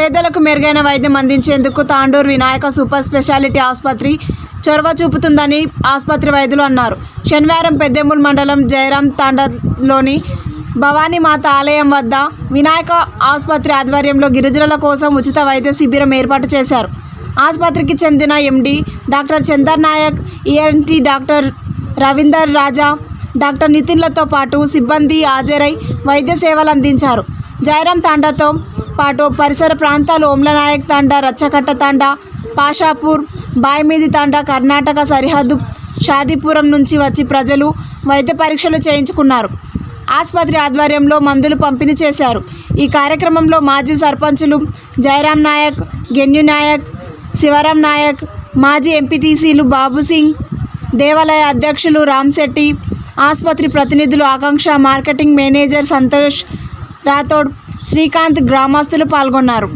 పేదలకు మెరుగైన వైద్యం అందించేందుకు తాండూరు వినాయక సూపర్ స్పెషాలిటీ ఆసుపత్రి చొరవ చూపుతుందని ఆసుపత్రి వైద్యులు అన్నారు. శనివారం పెద్దెమ్మూల్ మండలం జయరాం తాండాలోని భవానీమాత ఆలయం వద్ద వినాయక ఆసుపత్రి ఆధ్వర్యంలో గిరిజనుల కోసం ఉచిత వైద్య శిబిరం ఏర్పాటు చేశారు. ఆసుపత్రికి చెందిన MD doctor Chander Naik ENT doctor Ravinder Raja doctor నితిన్లతో పాటు సిబ్బంది హాజరై వైద్య సేవలు అందించారు. జయరాం తాండాతో పాటు పరిసర ప్రాంతాలు ఓమ్లనాయక్ తాండా రచ్చకట్ట తాండా పాషాపూర్ బాయిమీది తాండా కర్ణాటక సరిహద్దు షాదీపురం నుంచి వచ్చి ప్రజలు వైద్య పరీక్షలు చేయించుకున్నారు. ఆసుపత్రి ఆధ్వర్యంలో మందులు పంపిణీ చేశారు. ఈ కార్యక్రమంలో మాజీ సర్పంచులు జయరాం నాయక్ గెన్యు నాయక్ శివరాం నాయక్ మాజీ ఎంపీటీసీలు బాబు సింగ్ దేవాలయ అధ్యక్షులు రామ్శెట్టి ఆసుపత్రి ప్రతినిధులు ఆకాంక్ష మార్కెటింగ్ మేనేజర్ సంతోష్ రాథోడ్ శ్రీకాంత్ గ్రామస్తులు పాల్గొన్నారు.